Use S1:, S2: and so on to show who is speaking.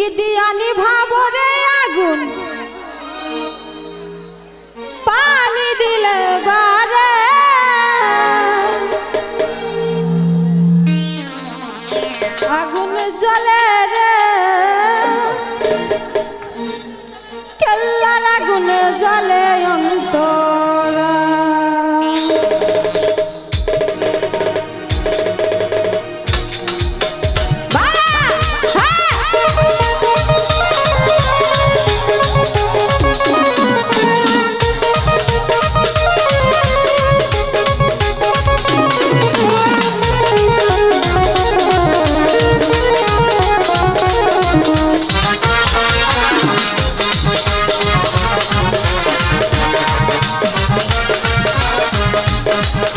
S1: কি দিয়ানি ভাবরে আগুন? পানি দিলে বারে। আগুন জলে রে। Thank you.